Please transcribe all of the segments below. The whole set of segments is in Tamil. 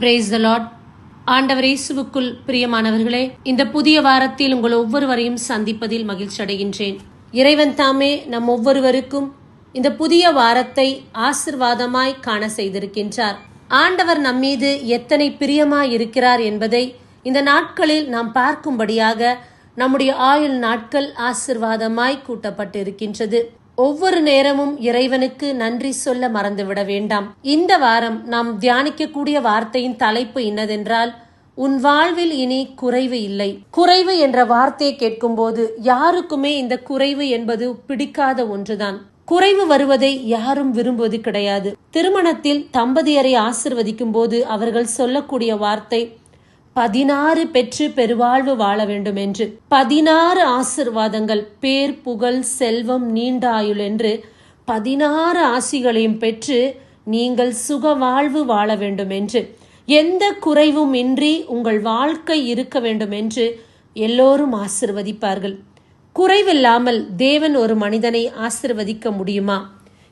பிரேஸ் த லாட் ஆண்டவர் இயேசுவுக்குள் பிரியமானவர்களே இந்த புதிய வாரத்தில் உங்கள் ஒவ்வொருவரையும் சந்திப்பதில் மகிழ்ச்சி அடைகின்றேன். இறைவன் தாமே நம் ஒவ்வொருவருக்கும் இந்த புதிய வாரத்தை ஆசிர்வாதமாய் காண செய்திருக்கின்றார். ஆண்டவர் நம்மீது எத்தனை பிரியமாய் இருக்கிறார் என்பதை இந்த நாட்களில் நாம் பார்க்கும்படியாக நம்முடைய ஆயுள் நாட்கள் ஆசிர்வாதமாய் கூட்டப்பட்டிருக்கின்றது. ஒவ்வொரு நேரமும் இறைவனுக்கு நன்றி சொல்ல மறந்துவிட வேண்டாம். இந்த வாரம் நாம் தியானிக்கக்கூடிய வார்த்தையின் தலைப்பு இன்னதென்றால் உன் வாழ்வில் இனி குறைவு இல்லை. குறைவு என்ற வார்த்தையை கேட்கும்போது யாருக்குமே இந்த குறைவு என்பது பிடிக்காத ஒன்றுதான். குறைவு வருவதை யாரும் விரும்புவது கிடையாது. திருமணத்தில் தம்பதியரை ஆசிர்வதிக்கும் போது அவர்கள் சொல்லக்கூடிய வார்த்தை பதினாறு பெற்று பெருவாழ்வு வாழ வேண்டும் என்று. பதினாறு ஆசிர்வாதங்கள் பேர் புகழ் செல்வம் நீண்ட ஆயுள் என்று பதினாறு ஆசிகளையும் பெற்று நீங்கள் சுக வாழ்வு வாழ வேண்டும் என்று. எந்த குறைவும் இன்றி உங்கள் வாழ்க்கை இருக்க வேண்டும் என்று எல்லோரும் ஆசிர்வதிப்பார்கள். குறைவில்லாமல் தேவன் ஒரு மனிதனை ஆசிர்வதிக்க முடியுமா?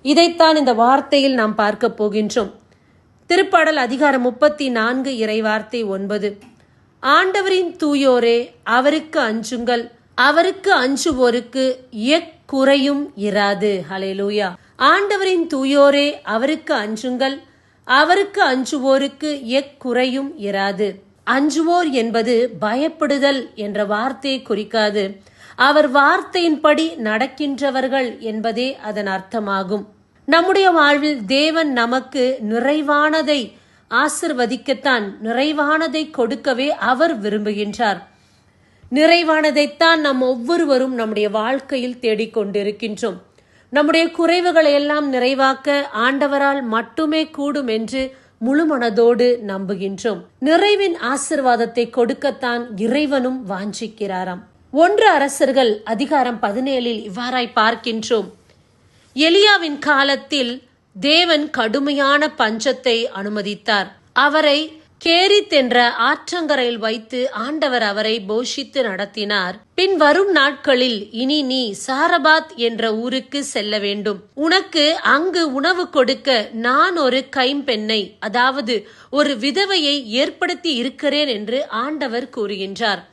இதைத்தான் இந்த வார்த்தையில் நாம் பார்க்க போகின்றோம். திருப்பாடல் அதிகாரம் முப்பத்தி நான்கு இறைவார்த்தை ஒன்பது. ஆண்டவரின் தூயோரே அவருக்கு அஞ்சுங்கள். அவருக்கு அஞ்சுவோருக்கு எக்குறையும் இராது. ஹலேலூயா ஆண்டவரின் தூயோரே அவருக்கு அஞ்சுங்கள். அவருக்கு அஞ்சுவோருக்கு எக்குறையும் இராது. அஞ்சுவோர் என்பது பயப்படுதல் என்ற வார்த்தையை குறிக்காது. அவர் வார்த்தையின்படி நடக்கின்றவர்கள் என்பதே அதன் அர்த்தமாகும். நம்முடைய வாழ்வில் தேவன் நமக்கு நிறைவானதை ஆசிர்வதிக்கத்தான் நிறைவானதை கொடுக்கவே அவர் விரும்புகின்றார். நிறைவானதைத்தான் நாம் ஒவ்வொருவரும் நம்முடைய வாழ்க்கையில் தேடிக்கொண்டிருக்கின்றோம். நம்முடைய குறைவுகளை எல்லாம் நிறைவாக்க ஆண்டவரால் மட்டுமே கூடும் என்று முழு மனதோடு நம்புகின்றோம். நிறைவின் ஆசிர்வாதத்தை கொடுக்கத்தான் இறைவனும் வாஞ்சிக்கிறாராம். ஒன்று அரசர்கள் அதிகாரம் பதினேழில் இவ்வாறாய் பார்க்கின்றோம். எலியாவின் காலத்தில் தேவன் கடுமையான பஞ்சத்தை அனுமதித்தார். அவரை கேரித் என்ற ஆற்றங்கரையில் வைத்து ஆண்டவர் அவரை போஷித்து நடத்தினார். பின் வரும் நாட்களில் இனி நீ சாரபாத் என்ற ஊருக்கு செல்ல வேண்டும். உனக்கு அங்கு உணவு கொடுக்க நான் ஒரு கைம்பெண்ணை அதாவது ஒரு விதவையை ஏற்படுத்தி இருக்கிறேன் என்று ஆண்டவர் கூறுகின்றார்.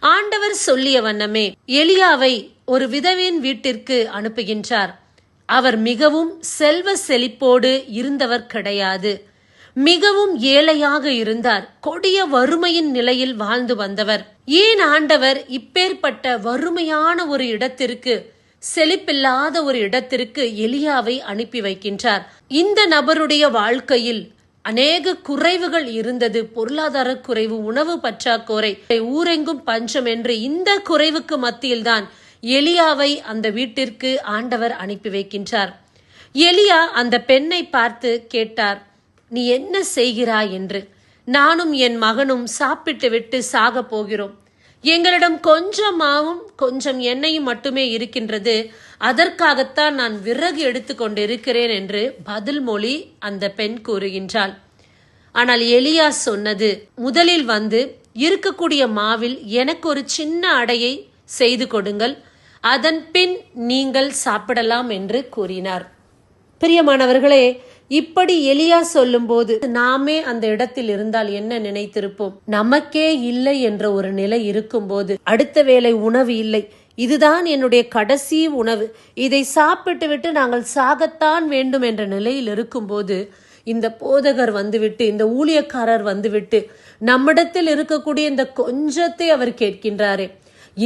ஆண்டவர் சொல்லிய வண்ணமே எலியாவை ஒரு விதவையின் வீட்டிற்கு அனுப்புகின்றார். அவர் மிகவும் செல்வ செழிப்போடு இருந்தவர் கிடையாது. மிகவும் ஏழையாக இருந்தார். கொடிய வறுமையின் நிலையில் வாழ்ந்து வந்தவர். ஏன் ஆண்டவர் இப்பேற்பட்ட வறுமையான ஒரு இடத்திற்கு செழிப்பில்லாத ஒரு இடத்திற்கு எலியாவை அனுப்பி வைக்கின்றார்? இந்த நபருடைய வாழ்க்கையில் அநேக குறைவுகள் இருந்தது. பொருளாதார குறைவு உணவு பற்றாக்குறை ஊரெங்கும் பஞ்சம் என்று இந்த குறைவுக்கு மத்தியில்தான் எலியாவை அந்த வீட்டிற்கு ஆண்டவர் அனுப்பி வைக்கின்றார். எலியா அந்த பெண்ணை பார்த்து கேட்டார் நீ என்ன செய்கிறாய் என்று? நானும் என் மகனும் சாப்பிட்டு விட்டு சாக போகிறோம். எங்களிடம் கொஞ்சம் மாவும் கொஞ்சம் எண்ணெயும் மட்டுமே இருக்கின்றது. அதற்காகத்தான் நான் விறகு எடுத்துக்கொண்டு இருக்கிறேன் என்று பதில் மொழி அந்த பெண் கூறுகின்றாள். ஆனால் எலியா சொன்னது முதலில் வந்து இருக்கக்கூடிய மாவில் எனக்கு ஒரு சின்ன அடையை செய்து கொடுங்கள். அதன் பின் நீங்கள் சாப்பிடலாம் என்று கூறினார். பிரியமானவர்களே இப்படி எலியா சொல்லும்போது நாமே அந்த இடத்தில் இருந்தால் என்ன நினைத்திருப்போம்? நமக்கே இல்லை என்ற ஒரு நிலை இருக்கும்போது அடுத்த வேளை உணவு இல்லை. இதுதான் என்னுடைய கடைசி உணவு. இதை சாப்பிட்டு விட்டு நாங்கள் சாகத்தான் வேண்டும் என்ற நிலையில் இருக்கும்போது இந்த போதகர் வந்துவிட்டு இந்த ஊழியக்காரர் வந்துவிட்டு நம்மிடத்தில் இருக்கக்கூடிய இந்த கொஞ்சத்தை அவர் கேட்கின்றாரே.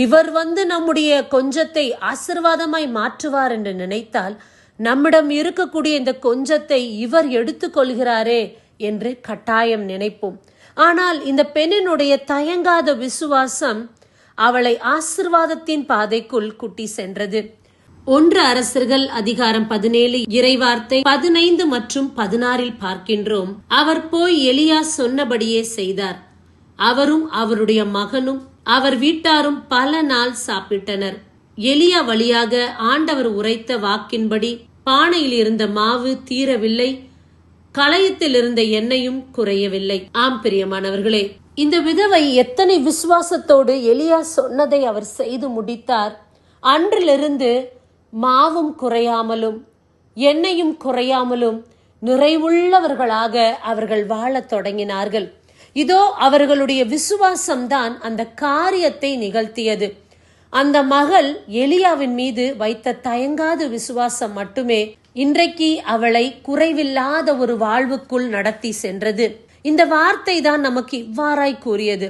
இவர் வந்து நம்முடைய கொஞ்சத்தை ஆசிர்வாதமாய் மாற்றுவார் என்று நினைத்தால் நம்மிடம் இருக்கக்கூடிய இந்த கொஞ்சத்தை இவர் எடுத்துக்கொள்கிறாரே என்று கட்டாயம் நினைப்போம். ஆனால் இந்த பெண்ணினுடைய தயங்காத விசுவாசம் அவளை ஆசிர்வாதத்தின் பாதைக்குள் குட்டி சென்றது. ஒன்று அரசர்கள் அதிகாரம் பதினேழு இறைவார்த்தை பதினைந்து மற்றும் பதினாறில் பார்க்கின்றோம். அவர் போய் எலியா சொன்னபடியே செய்தார். அவரும் அவருடைய மகனும் அவர் வீட்டாரும் பல நாள் சாப்பிட்டனர். எலியா வழியாக ஆண்டவர் உரைத்த வாக்கின்படி பானையில் இருந்த மாவு தீரவில்லை களையத்தில் இருந்த எண்ணெயும் குறையவில்லை. ஆம் பிரியமானவர்களே இந்த விதவை எத்தனை விசுவாசத்தோடு எலியா சொன்னதை அவர் செய்து முடித்தார். அன்றிலிருந்து மாவும் குறையாமலும் எண்ணெயும் குறையாமலும் நிறைவுள்ளவர்களாக அவர்கள் வாழத் தொடங்கினார்கள். இதோ அவர்களுடைய விசுவாசம்தான் அந்த காரியத்தை நிகழ்த்தியது. அந்த மகள் எலியாவின் மீது வைத்த தயங்காத விசுவாசம் மட்டுமே இன்றைக்கு அவளை குறைவில்லாத ஒரு வாழ்வுக்குள் நடத்தி சென்றது. இந்த வார்த்தை தான் நமக்கு இவ்வாறாய் கூறியது.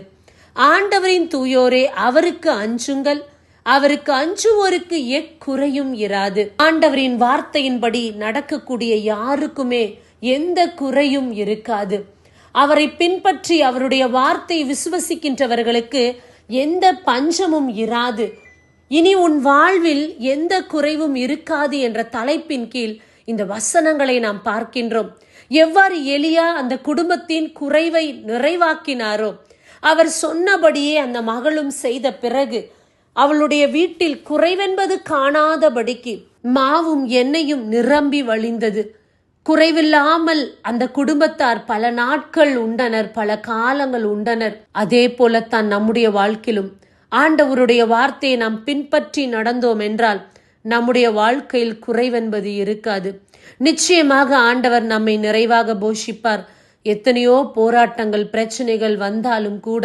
ஆண்டவரின் தூயோரே அவருக்கு அஞ்சுங்கள். அவருக்கு அஞ்சுவோருக்கு எக்குறையும் இராது. ஆண்டவரின் வார்த்தையின்படி நடக்கக்கூடிய யாருக்குமே எந்த குறையும் இருக்காது. அவரை பின்பற்றி அவருடைய வார்த்தை விசுவசிக்கின்றவர்களுக்கு எந்த பஞ்சமும் இராது. இனி உன் வாழ்வில் எந்த குறைவும் இருக்காது என்ற தலைப்பின் கீழ் இந்த வசனங்களை நாம் பார்க்கின்றோம். எவ்வாறு எளியா அந்த குடும்பத்தின் குறைவை நிறைவாக்கினாரோ அவர் சொன்னபடியே அந்த மகளும் செய்த பிறகு அவளுடைய வீட்டில் குறைவென்பது காணாதபடிக்கு மாவும் எண்ணெயும் நிரம்பி வழிந்தது. குறைவில்லாமல் அந்த குடும்பத்தார் பல நாட்கள் உண்டனர் பல காலங்கள் உண்டனர். அதே போலத்தான் நம்முடைய வாழ்க்கையிலும் ஆண்டவருடைய வார்த்தையை நாம் பின்பற்றி நடந்தோம் என்றால் நம்முடைய வாழ்க்கையில் குறைவென்பது இருக்காது. நிச்சயமாக ஆண்டவர் நம்மை நிறைவாக போஷிப்பார். எத்தனையோ போராட்டங்கள் பிரச்சனைகள் வந்தாலும் கூட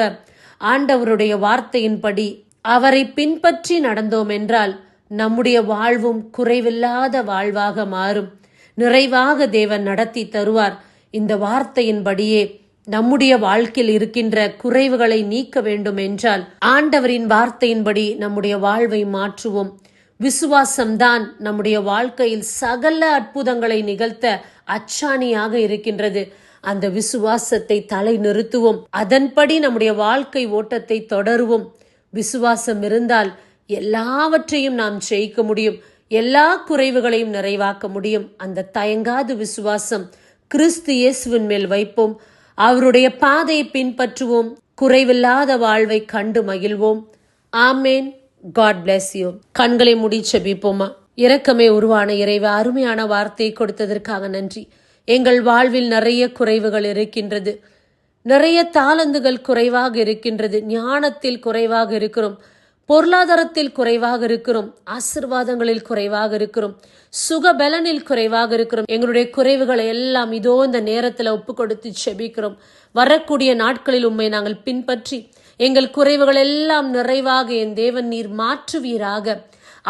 ஆண்டவருடைய வார்த்தையின்படி அவரை பின்பற்றி நடந்தோம் என்றால் நம்முடைய வாழ்வும் குறைவில்லாத வாழ்வாக மாறும். நிறைவாக தேவன் நடத்தி தருவார். இந்த வார்த்தையின்படியே நம்முடைய வாழ்க்கையில் இருக்கின்ற குறைவுகளை நீக்க வேண்டும் என்றால் ஆண்டவரின் வார்த்தையின்படி நம்முடைய வாழ்வை மாற்றுவோம். விசுவாசம்தான் நம்முடைய வாழ்க்கையில் சகல அற்புதங்களை நிகழ்த்த அச்சாணியாக இருக்கின்றது. அந்த விசுவாசத்தை தலை நிறுத்துவோம். அதன்படி நம்முடைய வாழ்க்கை ஓட்டத்தை தொடருவோம். விசுவாசம் இருந்தால் எல்லாவற்றையும் நாம் ஜெயிக்க முடியும். எல்லா குறைவுகளையும் நிறைவாக்க முடியும். அந்த தயங்காத விசுவாசம் கிறிஸ்து இயேசுவின் மேல் வைப்போம். அவருடைய பாதையை பின்பற்றுவோம். குறைவில்லாத வாழ்வை கண்டு மகிழ்வோம். ஆமேன். காட் பிளஸ் யூ கண்களை முடி செபிப்போமா இரக்கமே உருவான இறைவ அருமையான வார்த்தையை கொடுத்ததற்காக நன்றி. எங்கள் வாழ்வில் நிறைய குறைவுகள் இருக்கின்றது. நிறைய தாளந்துகள் குறைவாக இருக்கின்றது. ஞானத்தில் குறைவாக இருக்கிறோம். பொருளாதாரத்தில் குறைவாக இருக்கிறோம் ஆசிர்வாதங்களில் குறைவாக இருக்கிறோம் சுகபலனில் குறைவாக இருக்கிறோம். எங்களுடைய குறைவுகளை எல்லாம் இதோ இந்த நேரத்தில் ஒப்பு கொடுத்து செபிக்கிறோம். வரக்கூடிய நாட்களில் உண்மை நாங்கள் பின்பற்றி எங்கள் குறைவுகள் எல்லாம் நிறைவாக என் தேவன் நீர் மாற்றுவீராக.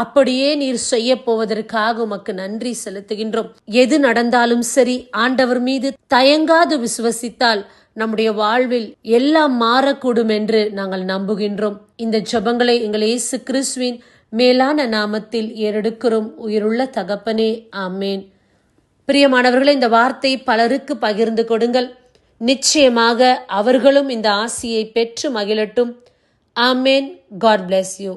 அப்படியே நீர் செய்ய போவதற்காக உமக்கு நன்றி செலுத்துகின்றோம். எது நடந்தாலும் சரி ஆண்டவர் மீது தயங்காது விசுவசித்தால் நம்முடைய வாழ்வில் எல்லாம் மாறக்கூடும் என்று நாங்கள் நம்புகின்றோம். இந்த ஜெபங்களை எங்கள் இயேசு கிறிஸ்துவின் மேலான நாமத்தில் ஏறெடுக்கிறோம். உயிருள்ள தகப்பனே ஆமேன். பிரியமானவர்களே இந்த வார்த்தை பலருக்கு பகிர்ந்து கொடுங்கள். நிச்சயமாக அவர்களும் இந்த ஆசியை பெற்று மகிழட்டும். ஆமேன். God bless you